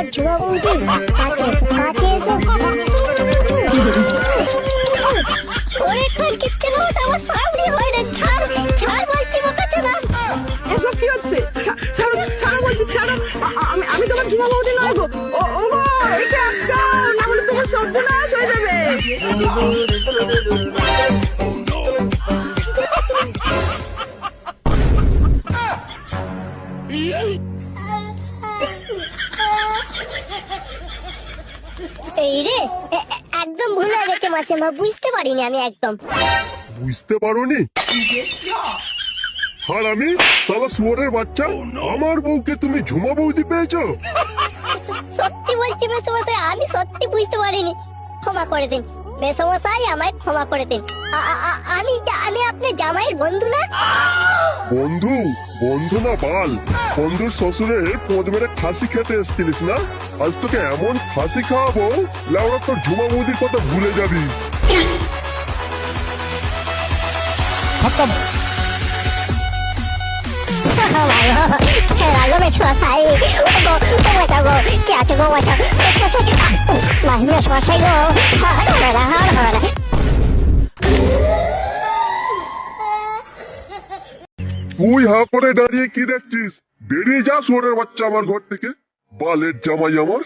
আমার ঝুমা বৌদি কাছে এসো কাছে এসো। ওরে খান, কিচ্ছে না আমার সামনে হয় না, ছাড় ছাড় বলছি, বোকা না এসব কি হচ্ছে? ছাড়ো ছাড়ো বলছি, ছাড়ো। আমি আমি তোমার ঝুমা বৌদি নয় গো। ও গো এটা না হলে তোমার সর্বনাশ হয়ে যাবে। ভুল হয়ে মাসে মা বুঝতে পারিনি আমি একদম। বুঝতে পারোনি? আর আমি সালা শুয়ারের বাচ্চা আমার বউকে তুমি ঝুমা বৌদি পেয়েছ? সত্যি বলছি মেসমশাই আমি সত্যি বুঝতে পারিনি। ক্ষমা করে দিন। মেসমশাই আমায় ক্ষমা করে দিন। আমি আমি আপনার জামাইয়ের বন্ধু না? বন্ধু? বন্ধু না বাল। বন্ধুর শ্বশুরে পদ মেরে খাসি খেতে এসছিলিস না? আজ তোকে এমন খাসি খাওয়াবো লাউরা তোর ঝুমা বৌদির কথা ভুলে যাবি। তুই হা করে দাঁড়িয়ে কি দেখছিস? বেরিয়ে যা শুয়ারের বাচ্চা আমার ঘর থেকে। বালের জামাই আমার।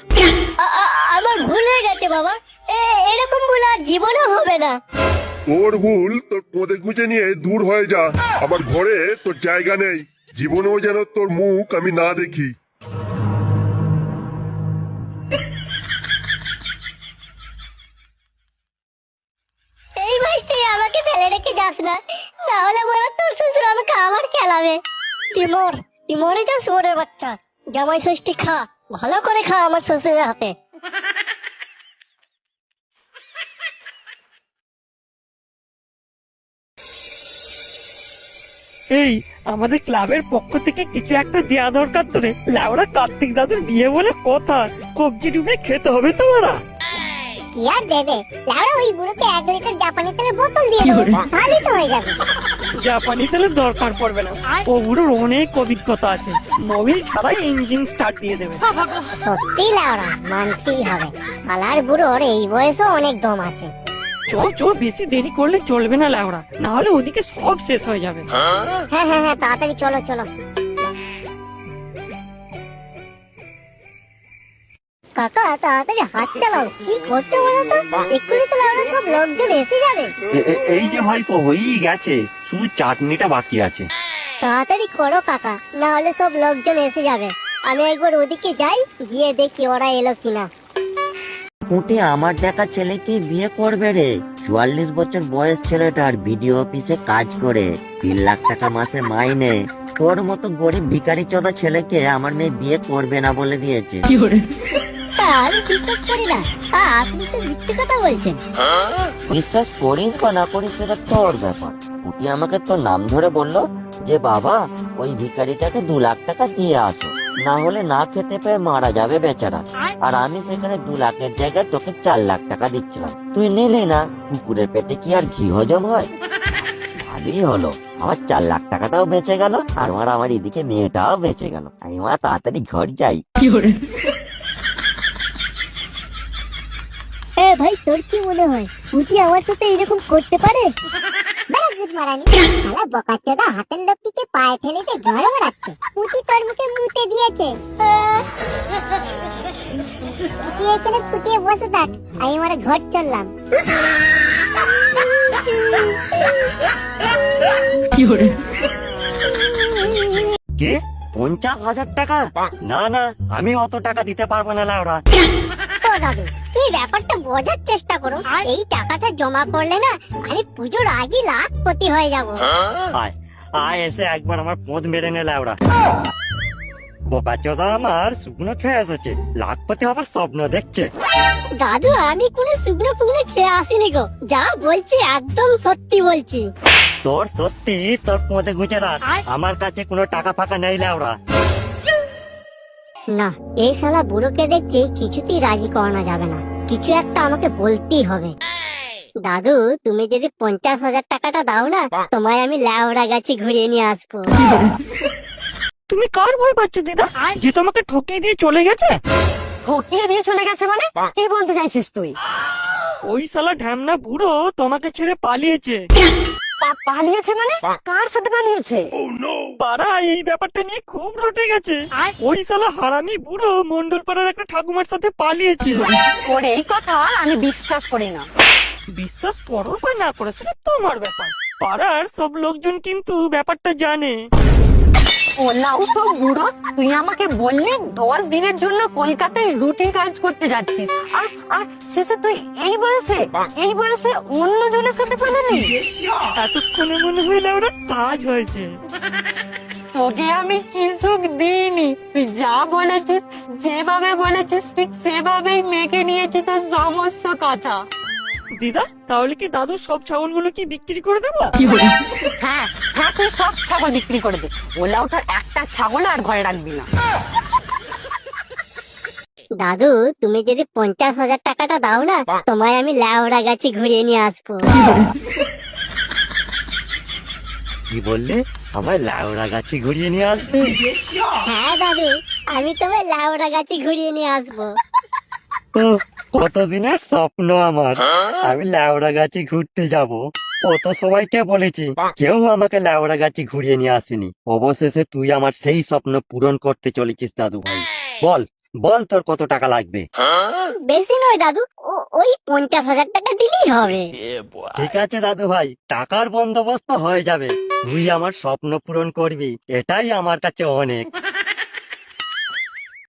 আমার ভুল হয়ে গেছে বাবা। এরকম ভুল আর জীবনে হবে না। তোর ভুল তোর পদে গুঁজে নিয়ে দূর হয়ে যা। আমার ঘরে তোর জায়গা নেই। জীবনেও যেন তোর মুখ আমি না দেখি। এই আমাকে রেখে না। তাহলে তোর আবার খেলাবে। বাচ্চা। জামাই ষষ্ঠী খা, ভালো করে খা আমার শ্বশুরের হাতে। এই আমাদের ক্লাবের পক্ষ থেকে কিছু একটা দেয়া দরকার তোরে। লাউড়া কার্তিক দাদুর বিয়ে বলে কথা। কবজি ডুবে খেতে হবে তোমারা। কি আর দেবে? লাউড়া ওই বুড়োকে এক লিটার জাপানি তেলের বোতল দিয়ে দেবো। ভালোই তো হয়ে যাবে। জাপানি তেলের দরকার পড়বে না। ও বুড়োর অনেক অভিজ্ঞতা আছে। মোবিল ছাড়াই ইঞ্জিন স্টার্ট দিয়ে দেবে। সত্যি লাউড়া মানতেই হবে। শালার বুড়োর এই বয়সও অনেক দম আছে। চো চো বেশি দেরি করলে চলবে না লাউড়া না হলে ওদিকে সব শেষ হয়ে যাবে। হ্যাঁ হ্যাঁ হ্যাঁ তাড়াতাড়ি চলো চলো। কাকা তাড়াতাড়ি হাত চালাও। কি করছ বলো তো? এক্ষুনি তো লাউড়া সব লোকজন এসে যাবে। এই যে ভাইপো হয়েই গেছে শুধু চাটনিটা বাকি আছে। তাড়াতাড়ি করো কাকা না হলে সব লোকজন এসে যাবে। আমি একবার ওদিকে যাই গিয়ে দেখি ওরা এলো কিনা। পুঁটি আমার দেখা ছেলেকে বিয়ে করবে রে। চুয়াল্লিশ বছর বয়স ছেলেটার বিডিও অফিসে কাজ করে। তিন লাখ টাকা মাসে মাইনে। তোর মতো গরিব ভিখারি চোদা ছেলেকে আমার মেয়ে বিয়ে করবে না বলে দিয়েছে। আমি বিশ্বাস করি না। আপনি তো মিথ্যে কথা বলছেন। বিশ্বাস করিস বা না করিস সেটা তোর ব্যাপার। পুঁটি আমাকে তোর নাম ধরে বলল যে বাবা ওই ভিখারিটাকে দু লাখ টাকা দিয়ে আসো না হলে না খেতে পেয়ে মারা যাবে বেচারা। আর আমি সেখানে দু লাখের জায়গায় তোকে চার লাখ টাকা দিচ্ছিলাম। তুই নিলি না? কুকুরের পেটে কি আর ঘি হজম হয়? ভালোই হলো। আমার চার লাখ টাকাটাও বেঁচে গেল আর আমার আমার এদিকে মেয়েটাও বেঁচে গেল। আমি আমার তাড়াতাড়ি ঘর যাই। এ ভাই তোর কি মনে হয়? পুঁটি আমার সাথে এরকম করতে পারে? মারানি। শালা বকাচ্চোদা হাতের লোকটিকে পায়ে ঠেলে দিয়ে ঘরে পুঁটি তোর মুখে মুতে দিয়েছে। তুই এখানে ফুটিয়ে বসে থাক আমি আমার ঘর চললাম। কে? পঞ্চাশ হাজার টাকা? না না আমি অত টাকা দিতে পারব না লাউরা। দাদু তুই ব্যাপারটা বোঝার চেষ্টা করো। এই টাকাটা জমা করলে না আমি পুজোর আগে লাখপতি হয়ে যাব। আয় আয় এসে একবার আমার পদ মেরে নে চোদা আমার শুকনো খেয়ে এসেছে। লাখপতি হবার স্বপ্ন দেখছে। দাদু আমি কোনো শুকনো ফুকনো খেয়ে আসিনি গো। যা বলছি একদম সত্যি বলছি। তোর সত্যি তোর পদে গুঁজে রাখ। আমার কাছে কোনো টাকা ফাঁকা নেই লাউরা না এই শালা বুড়োকে দেখছি কিছুতেই রাজি করানো যাবে না। কিছু একটা আমাকে বলতেই হবে। দাদু তুমি যদি পঞ্চাশ হাজার টাকাটা দাও না তোমায় আমি ল্যাওড়া গাছে ঘুরিয়ে নিয়ে আসব। তুমি কার ভয় পাচ্ছ দিদা? যে তোমাকে ঠকিয়ে দিয়ে চলে গেছে? ঠকিয়ে দিয়ে চলে গেছে মানে? কি বলতে চাইছিস তুই? ওই শালা ঢ্যামনা বুড়ো তোমাকে ছেড়ে পালিয়েছে। পালিয়েছে মানে? কার সাথে পালিয়েছে? পাড়া এই ব্যাপারটা নিয়ে খুব রটে গেছে। ওই সালা হারানি বুড়ো মন্ডল পাড়ার একটা ঠাকুমার সাথে পালিয়েছে। ওর এই কথা আমি বিশ্বাস করি না। বিশ্বাস করো বা না করে সেটা তোমার ব্যাপার। পাড়ার সব লোকজন কিন্তু ব্যাপারটা জানে। বুড়ো। তুই আমাকে বললি দশ দিনের জন্য কলকাতায় রুটি কাজ করতে যাচ্ছিস। আর আর শেষে তুই এই বয়সে এই বয়সে অন্য জনের সাথে পালালি? এতক্ষণে মনে হইলে ওরা কাজ হয়েছে। তোকে আমি কি সুখ দিইনি? তুই যা বলেছিস যেভাবে বলেছিস ঠিক সেভাবেই মেখে নিয়েছি তোর সমস্ত কথা। দিদা তাহলে কি দাদু সব ছাগলগুলো কি বিক্রি করে দেবো? হ্যাঁ হ্যাঁ তুই সব ছাগল বিক্রি করে দে। ওলা ওঠার একটা ছাগল আর ঘরে রাখবি না। দাদু তুমি যদি পঞ্চাশ হাজার টাকাটা দাও না তোমায় আমি ল্যাওড়া গাছে ঘুরিয়ে নিয়ে আসব। কি বললে? আমার লাউড়া গাছে ঘুরিয়ে নিয়ে আসবে? হ্যাঁ দাদু আমি তোমায় ল্যাওড়া গাছে ঘুরিয়ে নিয়ে আসব। তো কতদিনের স্বপ্ন আমার? আমি লাউড়া গাছে ঘুরতে যাব। কত সবাইকে বলেছি কেউ আমাকে লাউড়া গাছে ঘুরিয়ে নিয়ে আসেনি। অবশেষে তুই আমার সেই স্বপ্ন পূরণ করতে চলেছিস দাদু ভাই। বল বল তোর কত টাকা লাগবে? বেশি নয় দাদু। ওই পঞ্চাশ হাজার টাকা দিলেই হবে। ঠিক আছে দাদু ভাই টাকার বন্দোবস্ত হয়ে যাবে। তুই আমার স্বপ্ন পূরণ করবি এটাই আমার কাছে অনেক।